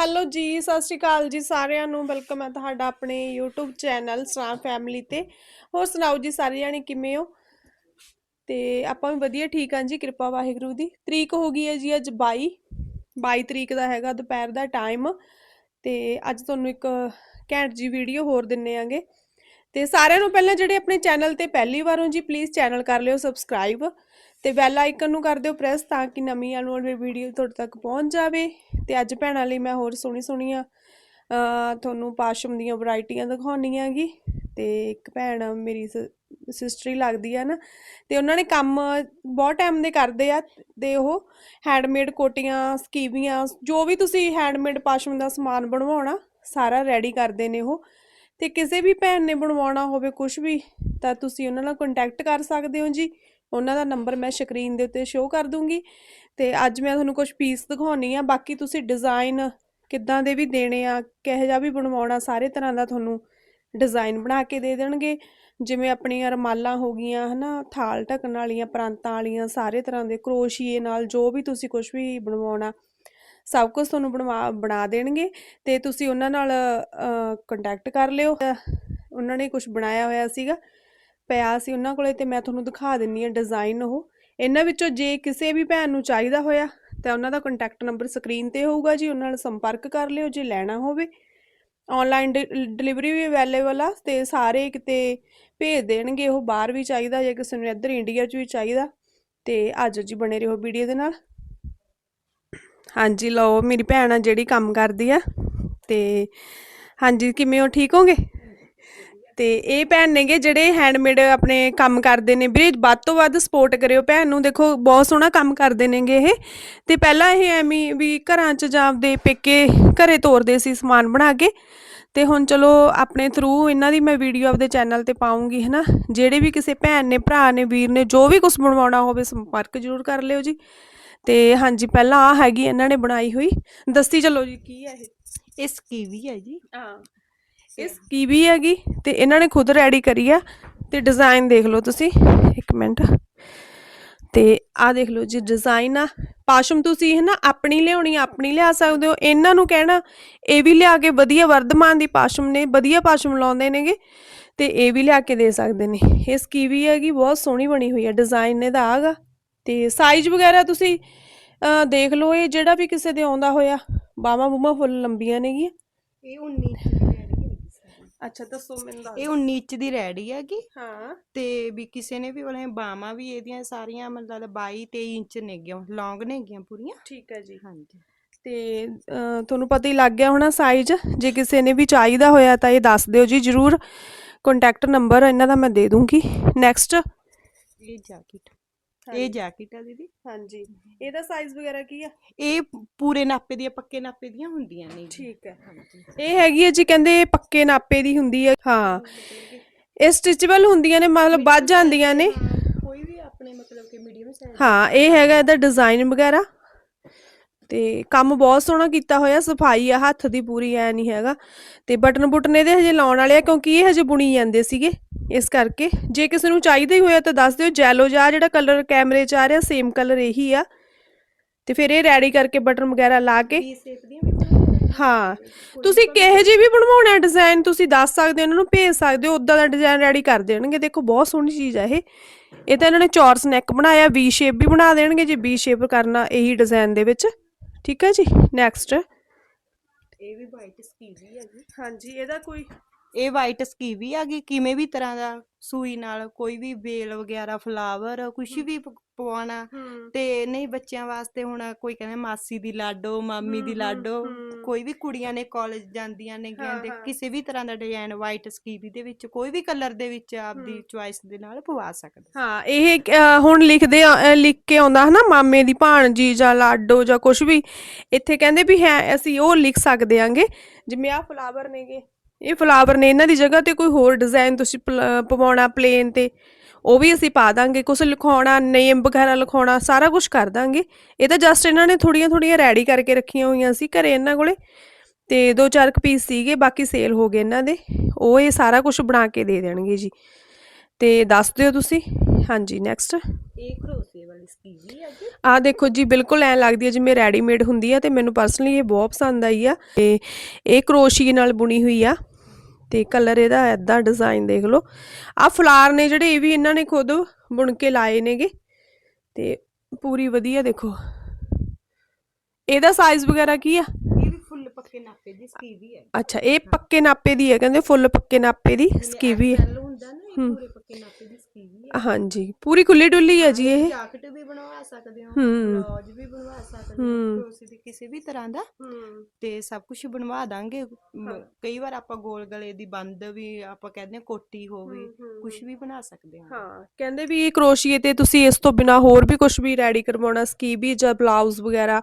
Hello ਜੀ, ਸਤਿ ਸ਼੍ਰੀ ਅਕਾਲ ਜੀ ਸਾਰਿਆਂ ਨੂੰ। ਵੈਲਕਮ ਹੈ ਤੁਹਾਡਾ ਆਪਣੇ YouTube ਚੈਨਲ ਸਰਾਂ ਫੈਮਿਲੀ ਤੇ। ਹੋਰ ਸੁਣਾਓ ਜੀ ਸਾਰੇ ਜਾਣੇ ਕਿਵੇਂ ਹੋ? ਤੇ ਆਪਾਂ ਵੀ ਵਧੀਆ, ਠੀਕ ਹਾਂ ਜੀ, ਕਿਰਪਾ ਵਾਹਿਗੁਰੂ ਦੀ। ਤਰੀਕ ਹੋ ਗਈ ਹੈ ਜੀ ਅੱਜ 22 22 ਤਰੀਕ ਦਾ ਹੈਗਾ ਦੁਪਹਿਰ ਦਾ ਟਾਈਮ ਤੇ ਅੱਜ ਤੁਹਾਨੂੰ ਇੱਕ ਘੈਂਟ ਜੀ ਵੀਡੀਓ ਹੋਰ ਦਿੰਨੇ ਆਂਗੇ। ਤੇ ਸਾਰਿਆਂ ਨੂੰ ਪਹਿਲਾਂ ਜਿਹੜੇ ਆਪਣੇ ਚੈਨਲ ਤੇ ਪਹਿਲੀ ਵਾਰ ਹੋ ਜੀ ਪਲੀਜ਼ ਚੈਨਲ ਕਰ ਲਿਓ ਸਬਸਕ੍ਰਾਈਬ ਤੇ ਬੈਲ ਆਈਕਨ ਨੂੰ ਕਰ ਦਿਓ ਪ੍ਰੈਸ ਤਾਂ ਕਿ ਨਵੀਂ ਆਉਣ ਵਾਲੀ ਵੀਡੀਓ ਤੁਹਾਡੇ ਤੱਕ ਪਹੁੰਚ ਜਾਵੇ। ਤੇ ਅੱਜ ਭੈਣਾਂ ਲਈ ਮੈਂ ਹੋਰ ਸੋਹਣੀ ਸੋਹਣੀਆਂ ਤੁਹਾਨੂੰ ਪਾਸ਼ਮ ਦੀਆਂ ਵੈਰਾਈਟੀਆਂ ਦਿਖਾਉਣੀਆਂ ਹੈਗੀ। ਤੇ ਇੱਕ ਭੈਣ ਮੇਰੀ ਸਿਸਟਰ ਹੀ ਲੱਗਦੀ ਆ ਨਾ, ਤੇ ਉਹਨਾਂ ਨੇ ਕੰਮ ਬਹੁਤ ਟਾਈਮ ਦੇ ਕਰਦੇ ਆ, ਤੇ ਉਹ ਹੈਂਡਮੇਡ ਕੋਟੀਆਂ, ਸਕੀਵੀਆਂ, ਜੋ ਵੀ ਤੁਸੀਂ ਹੈਂਡਮੇਡ ਪਾਸ਼ਮ ਦਾ ਸਮਾਨ ਬਣਵਾਉਣਾ, ਸਾਰਾ ਰੈਡੀ ਕਰਦੇ ਨੇ ਉਹ। ਤੇ ਕਿਸੇ ਵੀ ਭੈਣ ਨੇ ਬਣਵਾਉਣਾ ਹੋਵੇ ਕੁਝ ਵੀ, ਤਾਂ ਤੁਸੀਂ ਉਹਨਾਂ ਨਾਲ ਕੰਟੈਕਟ ਕਰ ਸਕਦੇ ਹੋ ਜੀ। ਉਹਨਾਂ ਦਾ ਨੰਬਰ ਮੈਂ ਸਕਰੀਨ ਦੇ ਉੱਤੇ ਸ਼ੋਅ ਕਰ ਦੂੰਗੀ ਤੇ ਅੱਜ ਮੈਂ ਤੁਹਾਨੂੰ ਕੁਝ ਪੀਸ ਦਿਖਾਉਣੀ ਆ, ਬਾਕੀ ਤੁਸੀਂ ਡਿਜ਼ਾਈਨ ਕਿੱਦਾਂ ਦੇ ਵੀ ਦੇਣੇ ਆ, ਕਿਹੋ ਜਿਹਾ ਵੀ ਬਣਵਾਉਣਾ, ਸਾਰੇ ਤਰ੍ਹਾਂ ਦਾ ਤੁਹਾਨੂੰ ਡਿਜ਼ਾਈਨ ਬਣਾ ਕੇ ਦੇ ਦੇਣਗੇ। ਜਿਵੇਂ ਆਪਣੀਆਂ ਰਮਾਲਾਂ ਹੋ ਗਈਆਂ, ਹਨਾ, ਥਾਲ ਢੱਕਣ ਵਾਲੀਆਂ, ਪ੍ਰਾਂਤਾਂ ਵਾਲੀਆਂ, ਸਾਰੇ ਤਰ੍ਹਾਂ ਦੇ ਕਰੋਸ਼ੀਏ ਨਾਲ ਜੋ ਵੀ ਤੁਸੀਂ ਕੁਝ ਵੀ ਬਣਵਾਉਣਾ, ਸਭ ਕੁਝ ਤੁਹਾਨੂੰ ਬਣਵਾ, ਬਣਾ ਦੇਣਗੇ ਤੇ ਤੁਸੀਂ ਉਹਨਾਂ ਨਾਲ ਕੰਟੈਕਟ ਕਰ ਲਿਓ। ਉਹਨਾਂ ਨੇ ਕੁਝ ਬਣਾਇਆ ਹੋਇਆ ਸੀਗਾ। ਪਿਆ ਸੀ ਉਹਨਾਂ ਕੋਲੇ ਤੇ ਮੈਂ ਤੁਹਾਨੂੰ ਦਿਖਾ ਦਿੰਨੀ ਆ ਡਿਜ਼ਾਈਨ ਉਹ। ਇਹਨਾਂ ਵਿੱਚੋਂ ਜੇ ਕਿਸੇ ਵੀ ਭੈਣ ਨੂੰ ਚਾਹੀਦਾ ਹੋਇਆ, ਤਾਂ ਉਹਨਾਂ ਦਾ ਕੰਟੈਕਟ ਨੰਬਰ ਸਕਰੀਨ ਤੇ ਹੋਊਗਾ ਜੀ, ਉਹਨਾਂ ਨਾਲ ਸੰਪਰਕ ਕਰ ਲਿਓ ਜੇ ਲੈਣਾ ਹੋਵੇ। ਆਨਲਾਈਨ ਡਿਲੀਵਰੀ ਵੀ ਅਵੇਲੇਬਲ ਆ ਤੇ ਸਾਰੇ ਕਿਤੇ ਭੇਜ ਦੇਣਗੇ, ਉਹ ਬਾਹਰ ਵੀ ਚਾਹੀਦਾ ਜੇ ਕਿਸੇ ਨੂੰ ਇੱਧਰ ਇੰਡੀਆ 'ਚ ਵੀ ਚਾਹੀਦਾ। ਤੇ ਅੱਜ ਜੀ ਬਣੇ ਰਹੋ ਵੀਡੀਓ ਦੇ ਨਾਲ। ਹਾਂਜੀ, ਲਓ ਮੇਰੀ ਭੈਣ ਆ ਜਿਹੜੀ ਕੰਮ ਕਰਦੀ ਆ। ਤੇ ਹਾਂਜੀ, ਕਿਵੇਂ ਹੋ? ਠੀਕ ਹੋਗੇ? ਤੇ ਇਹ ਭੈਣ ਨੇਗੇ ਜਿਹੜੇ ਹੈਂਡਮੇਡ ਆਪਣੇ ਕੰਮ ਕਰਦੇ ਨੇ। ਵੀਰੇ ਵੱਧ ਤੋਂ ਵੱਧ ਸਪੋਰਟ ਕਰਿਓ ਭੈਣ ਨੂੰ। ਦੇਖੋ ਬਹੁਤ ਸੋਹਣਾ ਕੰਮ ਕਰਦੇ ਨੇਗੇ ਇਹ। ਤੇ ਪਹਿਲਾਂ ਇਹ ਐਵੇਂ ਵੀ ਘਰਾਂ 'ਚ ਜਾਂ ਆਪਦੇ ਪੇਕੇ ਘਰੇ ਤੋਰਦੇ ਸੀ ਸਮਾਨ ਬਣਾ ਕੇ। ਤੇ ਹੁਣ ਚਲੋ ਆਪਣੇ ਥਰੂ ਇਹਨਾਂ ਦੀ ਮੈਂ ਵੀਡੀਓ ਆਪਦੇ ਚੈਨਲ ਤੇ ਪਾਉਂਗੀ ਹਨਾ। ਜਿਹੜੇ ਵੀ ਕਿਸੇ ਭੈਣ ਨੇ ਭਰਾ ਨੇ ਵੀਰ ਨੇ ਜੋ ਵੀ ਕੁਝ ਬਣਵਾਉਣਾ ਹੋਵੇ ਸੰਪਰਕ ਜ਼ਰੂਰ ਕਰ ਲਿਓ ਜੀ। ਤੇ ਹਾਂਜੀ ਪਹਿਲਾਂ ਆ ਹੈਗੀ ਇਹਨਾਂ ਨੇ ਬਣਾਈ ਹੋਈ। ਦੱਸੀ ਚਲੋ ਜੀ ਕੀ ਹੈ ਇਹ? ਇਹ ਸਕੀਵੀ ਹੈ ਜੀ। ਹਾਂ। ਇਸ ਕੀਵੀ ਹੈਗੀ ਤੇ ਇਹਨਾਂ ਨੇ ਖੁਦ ਰੈਡੀ ਕਰੀ ਆ ਤੇ ਡਿਜ਼ਾਈਨ ਦੇਖ ਲਓ ਤੁਸੀਂ ਇੱਕ ਮਿੰਟ। ਤੇ ਆ ਦੇਖ ਲਓ ਜੀ ਡਿਜ਼ਾਈਨ ਆ। ਪਾਸ਼ਮ ਤੁਸੀਂ ਹੈ ਨਾ ਆਪਣੀ ਲਿਆਉਣੀ ਆਪਣੀ ਲਿਆ ਸਕਦੇ ਹੋ। ਇਹਨਾਂ ਨੂੰ ਕਹਿਣਾ ਇਹ ਵੀ ਲਿਆ ਕੇ ਵਧੀਆ ਵਰਧਮਾਨ ਦੀ ਪਾਸ਼ਮ ਨੇ ਵਧੀਆ ਪਾਸ਼ਮ ਲਾਉਂਦੇ ਨੇਗੇ ਤੇ ਇਹ ਵੀ ਲਿਆ ਕੇ ਦੇ ਸਕਦੇ ਨੇ। ਇਹ ਸਕੀਵੀ ਹੈਗੀ ਬਹੁਤ ਸੋਹਣੀ ਬਣੀ ਹੋਈ ਹੈ ਡਿਜ਼ਾਈਨ ਇਹਦਾ ਆਗਾ ਤੇ ਸਾਈਜ਼ ਵਗੈਰਾ ਤੁਸੀਂ ਦੇਖ ਲਓ ਇਹ ਜਿਹੜਾ ਵੀ ਕਿਸੇ ਦੇ ਆਉਂਦਾ ਹੋਇਆ ਬਾਹਾਂ ਬੂਹਾਂ ਫੁੱਲ ਲੰਬੀਆਂ ਨੇਗੀਆਂ। ਇਹ 19 ਇੰਚ ਦੀ ਰੈਡੀ ਹੈਗੀ ਸਾਰੀ। ਅੱਛਾ ਦੱਸੋ ਮੈਨੂੰ ਦੱਸ ਇਹ 19 ਇੰਚ ਦੀ ਰੈਡੀ ਹੈਗੀ। ਹਾਂ। ਤੇ ਵੀ ਕਿਸੇ ਨੇ ਵੀ ਬੋਲੇ ਬਾਹਾਂ ਵੀ ਇਹਦੀਆਂ ਸਾਰੀਆਂ ਮਤਲਬ 22 23 ਇੰਚ ਨੇਗੀਆਂ ਲੌਂਗ ਨੇਗੀਆਂ ਪੂਰੀਆਂ। ਠੀਕ ਹੈ ਜੀ। ਹਾਂਜੀ। ਤੇ ਤੁਹਾਨੂੰ ਪਤਾ ਹੀ ਲੱਗ ਗਿਆ ਹੋਣਾ ਸਾਈਜ਼ ਜੇ ਕਿਸੇ ਨੇ ਵੀ ਚਾਹੀਦਾ ਹੋਇਆ ਤਾਂ ਇਹ ਦੱਸ ਦਿਓ ਜੀ ਜਰੂਰ। ਕੰਟੈਕਟ ਨੰਬਰ ਇਹਨਾਂ ਦਾ ਮੈਂ ਦੇ ਦੂੰਗੀ। ਨੈਕਸਟ ਇਹ ਜੈਕਟ ਇਹ ਜੈਕਟ ਹੈ ਦੀਦੀ। ਹਾਂਜੀ। ਇਹਦਾ ਸਾਈਜ਼ ਵਗੈਰਾ ਕੀ ਆ? ਇਹ ਪੂਰੇ ਨਾਪੇ ਦੀਆਂ ਪੱਕੇ ਨਾਪੇ ਦੀਆਂ ਹੁੰਦੀਆਂ ਨੇ ਜੀ। ਠੀਕ ਹੈ। ਹਾਂਜੀ। ਇਹ ਹੈਗੀ ਹੈ ਜੀ ਕਹਿੰਦੇ ਪੱਕੇ ਨਾਪੇ ਦੀ ਹੁੰਦੀ ਹੈ। ਹਾਂ ਇਹ ਸਟਿਚੇਬਲ ਹੁੰਦੀਆਂ ਨੇ ਮਤਲਬ ਵੱਧ ਜਾਂਦੀਆਂ ਨੇ। ਕੋਈ ਵੀ ਆਪਣੇ ਮਤਲਬ ਕਿ ਮੀਡੀਅਮ ਸਾਈਜ਼ ਹਾਂ ਇਹ ਹੈਗਾ ਇਹਦਾ ਡਿਜ਼ਾਈਨ ਵਗੈਰਾ। ਤੇ ਕੰਮ ਬਹੁਤ ਸੋਹਣਾ ਕੀਤਾ ਹੋਇਆ ਸਫ਼ਾਈ ਆ ਹੱਥ ਦੀ ਪੂਰੀ ਐ ਨਹੀਂ ਹੈਗਾ। ਤੇ ਬਟਨ ਬੁਟਨ ਇਹਦੇ ਹਜੇ ਲਾਉਣ ਵਾਲੇ ਆ ਕਿਉਂਕਿ ਇਹ ਹਜੇ ਬੁਣੀ ਜਾਂਦੇ ਸੀਗੇ। ਇਸ ਕਰਕੇ ਜੇ ਕਿਸੇ ਨੂੰ ਚਾਹੀਦਾ ਹੀ ਹੋਇਆ ਤਾਂ ਦੱਸ ਦਿਓ ਜੈਲੋ ਜਾਂ ਜਿਹੜਾ ਕਲਰ ਕੈਮਰੇ 'ਚ ਆ ਰਿਹਾ ਸੇਮ ਕਲਰ ਇਹੀ ਆ। ਤੇ ਫਿਰ ਇਹ ਰੈਡੀ ਕਰਕੇ ਬਟਨ ਵਗੈਰਾ ਲਾ ਕੇ। ਹਾਂ। ਤੁਸੀਂ ਕਿਹੋ ਜਿਹੀ ਵੀ ਬਣਵਾਉਣਾ ਡਿਜ਼ਾਈਨ ਤੁਸੀਂ ਦੱਸ ਸਕਦੇ ਹੋ ਇਹਨਾਂ ਨੂੰ ਭੇਜ ਸਕਦੇ ਹੋ ਉਦਾਂ ਦਾ ਡਿਜ਼ਾਈਨ ਰੈਡੀ ਕਰ ਦੇਣਗੇ। ਦੇਖੋ ਬਹੁਤ ਸੋਹਣੀ ਚੀਜ਼ ਆ ਇਹ। ਇਹ ਤਾਂ ਇਹਨਾਂ ਨੇ ਚੌਰਸ ਨੈਕ ਬਣਾਇਆ ਵੀ ਸ਼ੇਪ ਵੀ ਬਣਾ ਦੇਣਗੇ ਜੇ ਵੀ ਸ਼ੇਪ ਕਰਨਾ ਇਹੀ ਡਿਜ਼ਾਈਨ ਦੇ ਵਿੱਚ। ਠੀਕ ਹੈ ਜੀ ਨੈਕਸਟ ਇਹ ਵੀ ਵਾਈਟ ਸਕੀਵੀ ਹੈਗੀ ਹਾਂਜੀ ਇਹਦਾ ਕੋਈ ਇਹ ਵਾਈਟ ਸਕੀਵੀ ਹੈਗੀ ਕਿਵੇਂ ਵੀ ਤਰ੍ਹਾਂ ਦਾ ਸੂਈ ਨਾਲ ਕੋਈ ਵੀ ਵੇਲ ਵਗੈਰਾ ਫਲਾਵਰ ਕੁਝ ਵੀ ਪ- ਪਵਾਉਣਾ ਹੂੰ ਤੇ ਨਹੀਂ ਬੱਚਿਆਂ ਵਾਸਤੇ ਹੁਣ ਕੋਈ ਕਹਿੰਦਾ ਮਾਸੀ ਦੀ ਲਾਡੋ ਮਾਮੀ ਦੀ ਹਮ, ਹਮ, ਲਾਡੋ ਹਮ। ਕੋਈ ਵੀ ਕੁੜੀਆਂ ਨੇ ਕਾਲਜ ਜਾਂਦੀਆਂ ਨੇ ਹਾਂ, ਦੇ ਹਾਂ। ਕਿਸੇ ਵੀ ਤਰ੍ਹਾਂ ਦਾ ਡਿਜ਼ਾਈਨ ਵਾਈਟ ਸਕੀਵੀ ਦੇ ਵਿੱਚ ਕੋਈ ਵੀ ਕਲਰ ਦੇ ਵਿੱਚ ਆਪਦੀ ਹਮ। ਚੁਆਇਸ ਦੇ ਨਾਲ ਪਵਾ ਸਕਦੇ ਹਾਂ ਇਹ ਹੁਣ ਲਿਖਦੇ ਆ- ਲਿਖ ਕੇ ਆਉਂਦਾ ਹਨਾ ਮਾਮੇ ਦੀ ਭਾਣਜੀ ਜਾਂ ਲਾਡੋ ਜਾਂ ਕੁਝ ਵੀ ਇੱਥੇ ਕਹਿੰਦੇ ਵੀ ਹੈ ਅਸੀਂ ਉਹ ਲਿਖ ਸਕਦੇ ਆਂਗੇ ਜਿਵੇਂ ਆ ਫਲਾਵਰ ਨੇਗੇ ਇਹ ਫਲਾਵਰ ਨੇ ਇਹਨਾਂ ਦੀ ਜਗ੍ਹਾ ਤੇ ਕੋਈ ਹੋਰ ਡਿਜ਼ਾਈਨ ਤੁਸੀਂ ਪਵਾਉਣਾ ਪਲੇਨ ਤੇ ਉਹ ਵੀ ਅਸੀਂ ਪਾ ਦਾਂਗੇ। ਕੁਝ ਲਿਖਾਉਣਾ ਨੇਮ ਵਗੈਰਾ ਲਿਖਾਉਣਾ ਸਾਰਾ ਕੁਝ ਕਰ ਦਾਂਗੇ। ਇਹ ਤਾਂ ਜਸਟ ਇਹਨਾਂ ਨੇ ਥੋੜੀਆਂ ਥੋੜੀਆਂ ਰੈਡੀ ਕਰਕੇ ਰੱਖੀਆਂ ਹੋਈਆਂ ਸੀ ਘਰੇ ਇਹਨਾਂ ਕੋਲੇ। ਤੇ ਦੋ ਚਾਰ ਕੁ ਪੀਸ ਸੀਗੇ ਬਾਕੀ ਸੇਲ ਹੋ ਗਏ ਇਹਨਾਂ ਦੇ। ਉਹ ਇਹ ਸਾਰਾ ਕੁਝ ਬਣਾ ਕੇ ਦੇ ਦੇਣਗੇ ਜੀ। ਤੇ ਦੱਸ ਦਿਓ ਤੁਸੀਂ। ਹਾਂਜੀ ਨੈਕਸਟ ਇਹ ਕਰੋਸੇ ਵਾਲੀ ਸਕੀਵੀ ਹੈਗੀ? ਆ ਦੇਖੋ ਜੀ ਬਿਲਕੁਲ ਐ ਲੱਗਦੀ ਹੈ ਜਿਵੇਂ ਰੈਡੀਮੇਡ ਹੁੰਦੀ ਆ ਤੇ ਮੈਨੂੰ ਪਰਸਨਲੀ ਇਹ ਬਹੁਤ ਪਸੰਦ ਆਈ ਆ। ਤੇ ਇਹ ਕਰੋਸ਼ੀਏ ਨਾਲ ਬੁਣੀ ਹੋਈ ਆ। ਤੇ ਕਲਰ ਇਹਦਾ ਐਦਾਂ ਡਿਜ਼ਾਈਨ ਦੇਖ ਲਓ। ਆ ਫਲਾਰ ਨੇ ਜਿਹੜੇ ਇਹ ਵੀ ਇਹਨਾਂ ਨੇ ਖੁਦ ਬੁਣ ਕੇ ਲਾਏ ਨੇਗੇ। ਤੇ ਪੂਰੀ ਵਧੀਆ ਦੇਖੋ। ਇਹਦਾ ਸਾਈਜ਼ ਵਗੈਰਾ ਕੀ ਆ? ਇਹ ਵੀ ਫੁੱਲ ਪੱਕੇ ਨਾਪੇ ਦੀ ਸਕੀਵੀ ਹੈ। ਅੱਛਾ ਇਹ ਪੱਕੇ ਨਾਪੇ ਦੀ ਹੈ ਕਹਿੰਦੇ ਫੁੱਲ ਪੱਕੇ ਨਾਪੇ ਦੀ ਸਕੀਵੀ ਹੈ। ਐਲ ਹੁੰਦਾ ਨਾ ਇਹ ਪੂਰੇ ਪੱਕੇ ਨਾਪੇ ਦੀ ਸਕੀਵੀ ਹੈ। ਹਾਂਜੀ ਪੂਰੀ ਖੁੱਲੀ ਡੁੱਲੀ ਹੈ ਜੀ ਇਹ ਬਣਵਾ ਸਕਦੇ ਹੋ ਹੂੰ। ਬਲੌਜ ਵੀ ਬਣਵਾ ਸਕਦੇ ਹੋ ਹੂੰ। ਕਰੋਸੇ ਦੀ ਕਿਸੇ ਵੀ ਤਰ੍ਹਾਂ ਦਾ। ਤੇ ਸਭ ਕੁਝ ਬਣਵਾ ਦਾਂਗੇ। ਮ- ਕਈ ਵਾਰ ਆਪਾਂ ਗੋਲ ਗਲੇ ਦੀ ਬੰਦ ਵੀ ਆਪਾਂ ਕਹਿੰਦੇ ਹਾਂ ਕੋਟੀ ਹੋਵੇ ਕੁਝ ਵੀ ਬਣਾ ਸਕਦੇ ਹਾਂ। ਹਾਂ ਕਹਿੰਦੇ ਵੀ ਇਹ ਕਰੋਸ਼ੀਏ ਤੇ ਤੁਸੀਂ ਇਸ ਤੋਂ ਬਿਨਾ ਹੋਰ ਵੀ ਕੁਝ ਵੀ ਰੈਡੀ ਕਰਵਾਉਣਾ ਸਕੀਵੀ ਜਾਂ ਬਲਾਊਜ਼ ਵਗੈਰਾ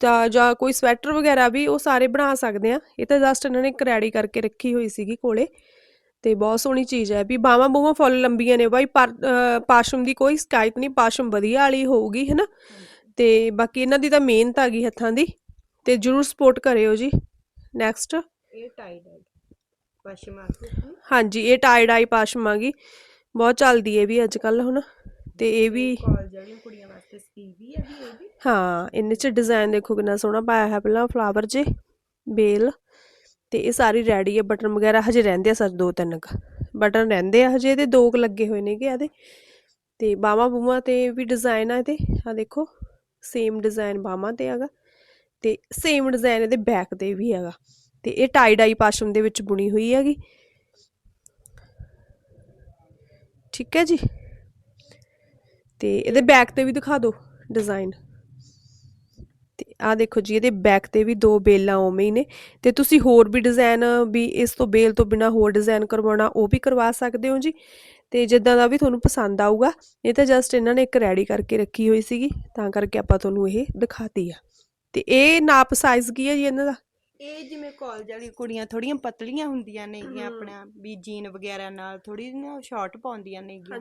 ਤਾਂ ਜਾਂ ਕੋਈ ਸਵੈਟਰ ਵਗੈਰਾ ਵੀ ਉਹ ਸਾਰੇ ਬਣਾ ਸਕਦੇ ਆ ਇਹ ਤਾਂ ਜਸਟ ਇਹਨਾਂ ਨੇ ਇੱਕ ਰੈਡੀ ਕਰਕੇ ਰੱਖੀ ਹੋਈ ਸੀਗੀ ਕੋਲੇ। ਤੇ ਬਹੁਤ ਸੋਹਣੀ ਚੀਜ਼ ਹੈ ਵੀ ਬਾਹਾਂ ਬੂਹਾਂ ਫੁੱਲ ਲੰਬੀਆਂ ਨੇ ਬਾਈ ਪਾਸ਼ਮ ਦੀ ਕੋਈ ਸ਼ਿਕਾਇਤ ਨਹੀਂ ਪਾਸ਼ਮ ਵਧੀਆ ਵਾਲੀ ਹੋਊਗੀ ਹੈਨਾ? ਤੇ ਬਾਕੀ ਇਹਨਾਂ ਦੀ ਤਾਂ ਮਿਹਨਤ ਆ ਗਈ ਹੱਥਾਂ ਦੀ ਤੇ ਜਰੂਰ ਸਪੋਰਟ ਕਰਿਓ ਜੀ। ਨੈਕਸਟ ਇਹ ਟਾਈ ਡਾਈ ਪਸ਼ਮਾ ਸੂਟ ਹਾਂਜੀ ਇਹ ਟਾਈ ਡਾਈ ਪਾਸ਼ਮ ਆ ਗਈ। ਬਹੁਤ ਚੱਲਦੀ ਹੈ ਵੀ ਅੱਜ ਕੱਲ ਹੁਣ ਤੇ ਇਹ ਵੀ ਕਾਲਜ ਵਾਲੀਆਂ ਕੁੜੀਆਂ ਵਾਸਤੇ ਸਕੀਵੀ ਹੈ ਵੀ ਇਹ ਵੀ? ਹਾਂ ਇਹਨੇ ਚ ਡਿਜ਼ਾਈਨ ਦੇਖੋ ਕਿੰਨਾ ਸੋਹਣਾ ਪਾਇਆ ਹੈ ਪਹਿਲਾਂ ਫਲਾਵਰ ਜੇ ਬੇਲ। ਤੇ ਇਹ ਸਾਰੀ ਰੈਡੀ ਹੈ, ਬਟਨ ਵਗੈਰਾ ਹਜੇ ਰਹਿੰਦੇ ਆ ਸਰ ਦੋ ਤਿੰਨ ਕ। ਬਟਨ ਰਹਿੰਦੇ ਆ ਹਜੇ, ਇਹਦੇ ਦੋ ਕੁ ਲੱਗੇ ਹੋਏ ਨੇਗੇ ਇਹਦੇ। ਤੇ ਬਾਹਾਂ ਬੂਹਾਂ ਤੇ ਵੀ ਡਿਜ਼ਾਈਨ ਆ ਇਹਦੇ। ਆ ਦੇਖੋ ਸੇਮ ਡਿਜ਼ਾਈਨ ਬਾਹਾਂ ਤੇ ਹੈਗਾ ਤੇ ਸੇਮ ਡਿਜ਼ਾਈਨ ਇਹਦੇ ਬੈਕ ਤੇ ਵੀ ਹੈਗਾ। ਤੇ ਇਹ ਟਾਈ ਡਾਈ ਪਾਸ਼ਮ ਦੇ ਵਿੱਚ ਬੁਣੀ ਹੋਈ ਹੈਗੀ। ਠੀਕ ਹੈ ਜੀ? ਤੇ ਇਹਦੇ ਬੈਕ ਤੇ ਵੀ ਦਿਖਾ ਦਿਓ ਡਿਜ਼ਾਈਨ ਆ ਦੇਖੋ ਜੀ, ਇਹਦੇ ਬੈਕ ਤੇ ਵੀ ਦੋ ਬੇਲਾਂ ਉਵੇਂ ਹੀ ਨੇ ਤੇ ਤੁਸੀਂ ਹੋਰ ਵੀ ਡਿਜ਼ਾਈਨ ਵੀ ਇਸ ਤੋਂ ਬੇਲ ਤੋਂ ਬਿਨਾ ਹੋਰ ਡਿਜ਼ਾਈਨ ਕਰਵਾਉਣਾ, ਉਹ ਵੀ ਕਰਵਾ ਸਕਦੇ ਹੋ ਜੀ। ਤੇ ਜਿੱਦਾਂ ਦਾ ਵੀ ਤੁਹਾਨੂੰ ਪਸੰਦ ਆਊਗਾ, ਇਹ ਤਾਂ ਜਸਟ ਇਹਨਾਂ ਨੇ ਇੱਕ ਰੈਡੀ ਕਰਕੇ ਰੱਖੀ ਹੋਈ ਸੀਗੀ, ਤਾਂ ਕਰਕੇ ਆਪਾਂ ਤੁਹਾਨੂੰ ਇਹ ਦਿਖਾਤੀ ਆ। ਤੇ ਇਹ ਨਾਪ ਸਾਈਜ਼ ਕੀ ਹੈ ਜੀ ਇਹਨਾਂ ਦਾ? ਇਹ ਜਿਵੇਂ ਕਾਲਜ ਵਾਲੀ ਕੁੜੀਆਂ ਥੋੜੀਆਂ ਪਤਲੀਆਂ ਹੁੰਦੀਆਂ ਨੇਗੀਆਂ। ਆਪਣਾ ਵੀ ਜੀਨ ਵਗੈਰਾ ਨਾਲ ਥੋੜੀ ਨਾ ਸ਼ਾਰਟ ਪਾਉਂਦੀਆਂ ਨੇਗੀਆਂ।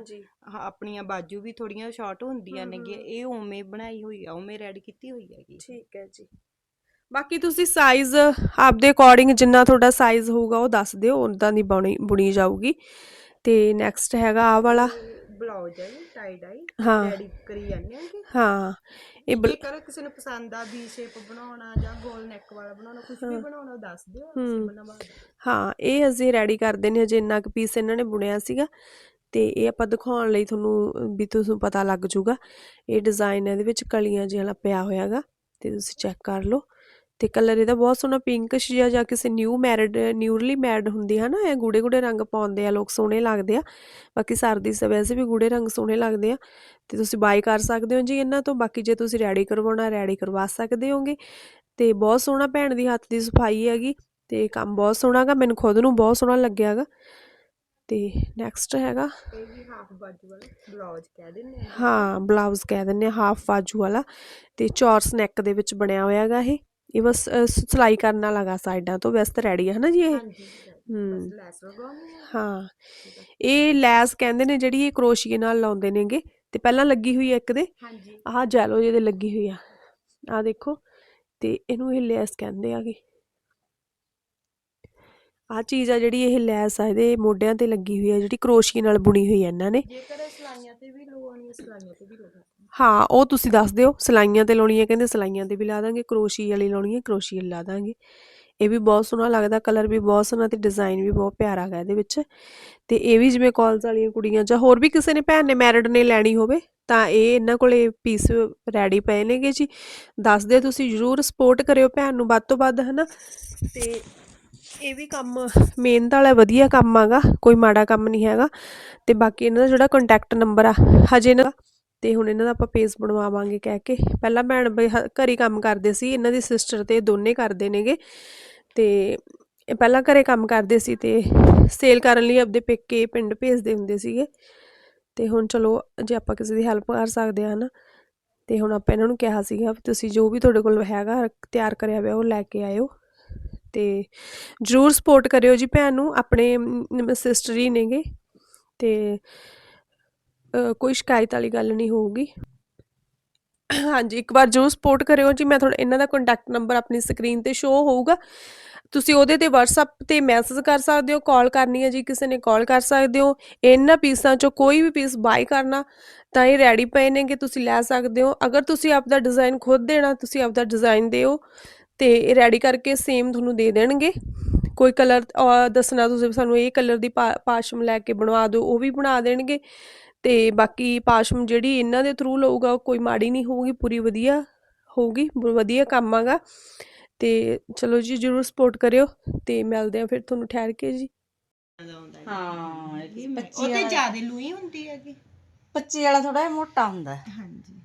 ਹਾਂ, ਆਪਣੀਆਂ ਬਾਜੂ ਵੀ ਥੋੜੀਆਂ ਸ਼ਾਰਟ ਹੁੰਦੀਆਂ ਹਮ, ਨੇਗੀਆਂ ਇਹ ਉਵੇਂ ਬਣਾਈ ਹੋਈ ਆ ਉਵੇਂ ਰੈਡੀ ਕੀਤੀ ਹੋਈ ਹੈਗੀ ਠੀਕ ਹੈ ਜੀ। ਬਾਕੀ ਤੁਸੀਂ ਸਾਈਜ਼ ਆਪਦੇ ਅਕੋਰਡਿੰਗ ਜਿੰਨਾ ਤੁਹਾਡਾ ਸਾਈਜ਼ ਹੋਊਗਾ ਉਹ ਦੱਸ ਦਿਓ ਉਦਾਂ ਦੀ ਬੁਣੀ ਬੁਣੀ ਜਾਊਗੀ। ਤੇ ਨੈਕਸਟ ਹੈਗਾ ਆ ਵਾਲਾ। ਬਲਾਉਜ ਹੈ ਟਾਈ ਡਾਈ ਹਾਂ ਰੈਡੀ ਕਰੀ ਜਾਂਦੇ ਆਂਗੇ ਹਾਂ ਇਹ ਬਲ- ਜੇਕਰ ਕਿਸੇ ਨੂੰ ਪਸੰਦ ਆ ਵੀ ਸ਼ੇਪ ਬਣਾਉਣਾ ਜਾਂ ਗੋਲ ਨੈਕ ਵਾਲਾ ਬਣਾਉਣਾ ਕੁਝ ਵੀ ਬਣਾਉਣਾ ਦੱਸ ਦਿਓ ਅਸੀਂ ਹਮ। ਬਣਵਾ ਹਾਂ ਇਹ ਅਸੀਂ ਰੈਡੀ ਕਰਦੇ ਨੇ ਹਜੇ ਇੰਨਾ ਕੁ ਪੀਸ ਇਹਨਾਂ ਨੇ ਬੁਣਿਆ ਸੀਗਾ ਤੇ ਇਹ ਆਪਾਂ ਦਿਖਾਉਣ ਲਈ ਤੁਹਾਨੂੰ ਅਹ, ਵੀ ਤੁਹਾਨੂੰ ਪਤਾ ਲੱਗ ਜੂਗਾ। ਇਹ ਡਿਜ਼ਾਈਨ ਇਹਦੇ ਵਿੱਚ ਕਲੀਆਂ ਜਿਹਾ ਪਿਆ ਹੋਇਆਗਾ ਤੇ ਤੁਸੀਂ ਚੈੱਕ ਕਰ ਲਓ। ਤੇ ਕਲਰ ਇਹਦਾ ਬਹੁਤ ਸੋਹਣਾ ਪਿੰਕਸ਼ ਜਿਹਾ ਜਾਂ ਕਿਸੇ ਨਿਊ ਮੈਰਿਡ ਨਿਊਰਲੀ ਮੈਰਿਡ ਹੁੰਦੀ ਹੈ ਨਾ ਇਹ ਗੂੜੇ ਗੂੜੇ ਰੰਗ ਪਾਉਂਦੇ ਆ ਲੋਕ ਸੋਹਣੇ ਲੱਗਦੇ ਆ। ਬਾਕੀ ਸਰਦੀ ਸ ਵੈਸੇ ਵੀ ਗੂੜੇ ਰੰਗ ਸੋਹਣੇ ਲੱਗਦੇ ਆ। ਤੇ ਤੁਸੀਂ ਬਾਈ ਕਰ ਸਕਦੇ ਹੋ ਜੀ ਇਹਨਾਂ ਤੋਂ ਬਾਕੀ ਜੇ ਤੁਸੀਂ ਰੈਡੀ ਕਰਵਾਉਣਾ ਰੈਡੀ ਕਰਵਾ ਸਕਦੇ ਹੋਗੇ। ਤੇ ਬਹੁਤ ਸੋਹਣਾ ਭੈਣ ਦੀ ਹੱਥ ਦੀ ਸਫ਼ਾਈ ਹੈਗੀ ਤੇ ਕੰਮ ਬਹੁਤ ਸੋਹਣਾ ਗਾ ਮੈਨੂੰ ਖੁਦ ਨੂੰ ਬਹੁਤ ਸੋਹਣਾ ਲੱਗਿਆਗਾ ਤੇ ਨੈਕਸਟ ਹੈਗਾ। ਇਹ ਵੀ ਹਾਫ ਬਾਜੂ ਵਾਲਾ ਬਲਾਉਜ ਕਹਿ ਦਿੰਦੇ ਆ। ਹਾਂ ਬਲਾਊਜ਼ ਕਹਿ ਆ ਹਾਫ ਬਾਜੂ ਵਾਲਾ। ਤੇ ਚੌਰਸ ਨੈਕ ਦੇ ਵਿੱਚ ਬਣਿਆ ਹੋਇਆਗਾ ਇਹ। ਇਹ ਬਸ ਸਿਲਾਈ ਕਰਨ ਵਾਲਾ ਗਾ ਸਾਈਡਾਂ ਤੋਂ ਤਾਂ ਰੈਡੀ ਹੈ ਹਨਾ ਜੀ ਇਹ? ਹਾਂਜੀ ਹੂੰ। ਬਸ ਆ। ਇਹ ਲੈਸ ਕਹਿੰਦੇ ਨੇ ਜਿਹੜੀ ਇਹ ਕਰੋਸ਼ੀਏ ਨਾਲ ਲਾਉਂਦੇ ਨੇਗੇ ਤੇ ਪਹਿਲਾਂ ਲੱਗੀ ਹੋਈ ਹੈ ਇੱਕ ਦੇ। ਆਹ ਜੈਲੋ ਜਿਹਦੇ ਲੱਗੀ ਹੋਈ ਆ। ਆਹ ਦੇਖੋ ਤੇ ਇਹਨੂੰ ਇਹ ਲੈਸ ਕਹਿੰਦੇ ਆਗੇ ਆਹ ਚੀਜ਼ ਆ ਜਿਹੜੀ ਇਹ ਲੈਸ ਆ ਇਹਦੇ ਮੋਢਿਆਂ ਤੇ ਲੱਗੀ ਹੋਈ ਆ ਜਿਹੜੀ ਕਰੋਸ਼ੀਏ ਨਾਲ ਬੁਣੀ ਹੋਈ ਆ ਇਹਨਾਂ ਨੇ। ਜੇਕਰ ਸਲਾਈਆਂ ਤੇ ਵੀ ਲਗਾਉਣੀ ਸਲਾਈਆਂ ਤੇ ਵੀ ਲਗਾ ਹਾਂ, ਉਹ ਤੁਸੀਂ ਦੱਸ ਦਿਓ, ਸਲਾਈਆਂ ਤੇ ਲਾਉਣੀ ਹੈ ਕਹਿੰਦੇ ਸਲਾਈਆਂ ਤੇ ਵੀ ਲਾ ਦਾਂਗੇ ਕਰੋਸ਼ੀਏ ਵਾਲੀ ਲਾਉਣੀ ਹੈ ਕਰੋਸ਼ੀਏ ਲਾ ਦਾਂਗੇ। ਇਹ ਵੀ ਬਹੁਤ ਸੋਹਣਾ ਲੱਗਦਾ ਕਲਰ ਵੀ ਬਹੁਤ ਸੋਹਣਾ ਤੇ ਡਿਜ਼ਾਈਨ ਵੀ ਬਹੁਤ ਪਿਆਰਾ ਹੈਗਾ ਇਹਦੇ ਵਿੱਚ। ਤੇ ਇਹ ਵੀ ਜਿਵੇਂ ਕਾਲਜ ਵਾਲੀਆਂ ਕੁੜੀਆਂ ਜਾਂ ਹੋਰ ਵੀ ਕਿਸੇ ਨੇ ਭੈਣ ਨੇ ਮੈਰਿਡ ਨੇ ਲੈਣੀ ਹੋਵੇ, ਤਾਂ ਇਹ ਇਹਨਾਂ ਕੋਲੇ ਪੀਸ ਰੈਡੀ ਪਏ ਨੇਗੇ ਜੀ। ਦੱਸ ਦਿਓ ਤੁਸੀਂ ਜਰੂਰ ਸਪੋਰਟ ਕਰਿਓ ਭੈਣ ਨੂੰ ਵੱਧ ਤੋਂ ਵੱਧ, ਹਨਾ। ਤੇ ਇਹ ਵੀ ਕੰਮ ਮਿਹਨਤ ਵਾਲਾ ਵਧੀਆ ਕੰਮ ਆਗਾ ਕੋਈ ਮਾੜਾ ਕੰਮ ਨਹੀਂ ਹੈਗਾ। ਤੇ ਬਾਕੀ ਇਹਨਾਂ ਦਾ ਜਿਹੜਾ ਕੰਟੈਕਟ ਨੰਬਰ ਆ, ਹਜੇ ਨਾ ਤੇ ਹੁਣ ਇਹਨਾਂ ਦਾ ਆਪਾਂ ਪੇਜ ਬਣਵਾਵਾਂਗੇ ਕਹਿ ਕੇ। ਪਹਿਲਾਂ ਭੈਣ ਬਈ ਹ- ਘਰੇ ਕੰਮ ਕਰਦੇ ਸੀ, ਇਹਨਾਂ ਦੀ ਸਿਸਟਰ ਤੇ ਦੋਨੇ ਕਰਦੇ ਨੇਗੇ। ਤੇ ਪਹਿਲਾਂ ਘਰੇ ਕੰਮ ਕਰਦੇ ਸੀ ਤੇ ਸੇਲ ਕਰਨ ਲਈ ਆਪਦੇ ਪੇਕੇ ਪਿੰਡ ਭੇਜਦੇ ਹੁੰਦੇ ਸੀਗੇ। ਤੇ ਹੁਣ ਚਲੋ, ਜੇ ਆਪਾਂ ਕਿਸੇ ਦੀ ਹੈਲਪ ਕਰ ਸਕਦੇ ਆ ਨਾ, ਤੇ ਹੁਣ ਆਪਾਂ ਇਹਨਾਂ ਨੂੰ ਕਿਹਾ ਸੀਗਾ ਵੀ ਤੁਸੀਂ ਜੋ ਵੀ ਤੁਹਾਡੇ ਕੋਲ ਹੈਗਾ, ਤਿਆਰ ਕਰਿਆ ਹੋਇਆ ਉਹ ਲੈ ਕੇ ਆਇਓ। ਤੇ ਜਰੂਰ ਸਪੋਰਟ ਕਰਿਓ ਜੀ ਭੈਣ ਨੂੰ, ਆਪਣੇ ਸਿਸਟਰ ਹੀ ਨੇਗੇ। ਤੇ ਕੋਈ ਸ਼ਿਕਾਇਤ ਵਾਲੀ ਗੱਲ ਨਹੀਂ ਹੋਊਗੀ। ਹਾਂਜੀ, ਇੱਕ ਵਾਰ ਜਰੂਰ ਸਪੋਰਟ ਕਰਿਓ ਜੀ, ਮੈਂ ਤੁਹਾਡਾ ਇਹਨਾਂ ਦਾ ਕੰਟੈਕਟ ਨੰਬਰ ਆਪਣੀ ਸਕਰੀਨ ਤੇ ਸ਼ੋ ਹੋਊਗਾ। ਤੁਸੀਂ ਉਹਦੇ ਤੇ WhatsApp ਤੇ ਮੈਸੇਜ ਕਰ ਸਕਦੇ ਹੋ ਕਾਲ ਕਰਨੀ ਹੈ ਜੀ, ਕਿਸੇ ਨੇ ਕਾਲ ਕਰ ਸਕਦੇ ਹੋ। ਇਹਨਾਂ ਪੀਸਾਂ ਚੋਂ ਕੋਈ ਵੀ ਪੀਸ ਬਾਈ ਕਰਨਾ, ਤਾਂ ਇਹ ਰੈਡੀ ਪਏ ਨੇਗੇ, ਤੁਸੀਂ ਲੈ ਸਕਦੇ ਹੋ। ਅਗਰ ਤੁਸੀਂ ਆਪਦਾ ਡਿਜ਼ਾਈਨ ਖੁਦ ਦੇਣਾ, ਤੁਸੀਂ ਆਪਦਾ ਡਿਜ਼ਾਈਨ ਦਿਓ, ਤੇ ਇਹ ਰੈਡੀ ਕਰਕੇ ਸੇਮ ਤੁਹਾਨੂੰ ਦੇ ਦੇਣਗੇ। ਕੋਈ ਕਲਰ ਦੱਸਣਾ ਤੁਸੀਂ ਸਾਨੂੰ ਇਹ ਕਲਰ ਦੀ ਪਾਸ਼ਮ ਲੈ ਕੇ ਬਣਵਾ ਦਿਓ ਉਹ ਵੀ ਬਣਾ ਦੇਣਗੇ। ਤੇ ਬਾਕੀ ਪਾਸ਼ਮ ਜਿਹੜੀ ਇਹਨਾਂ ਦੇ ਥਰੂ ਲਊਗਾ ਉਹ ਕੋਈ ਮਾੜੀ ਨਹੀਂ ਹੋਊਗੀ ਪੂਰੀ ਵਧੀਆ ਹੋਊਗੀ ਵਧੀਆ ਕੰਮ ਆਗਾ। ਤੇ ਚਲੋ ਜੀ ਜਰੂਰ ਸਪੋਰਟ ਕਰਿਓ ਤੇ ਮਿਲਦੇ ਆ ਫਿਰ ਤੁਹਾਨੂੰ ਠਹਿਰ ਕੇ ਜੀ। ਹਾਂ ਇਹ ਉਹ ਤੇ ਜ਼ਿਆਦਾ ਲੂਈ ਹੁੰਦੀ ਹੈਗੀ 25 ਵਾਲਾ ਥੋੜਾ ਜਿਹਾ ਮੋਟਾ ਹੁੰਦਾ। ਹਾਂਜੀ।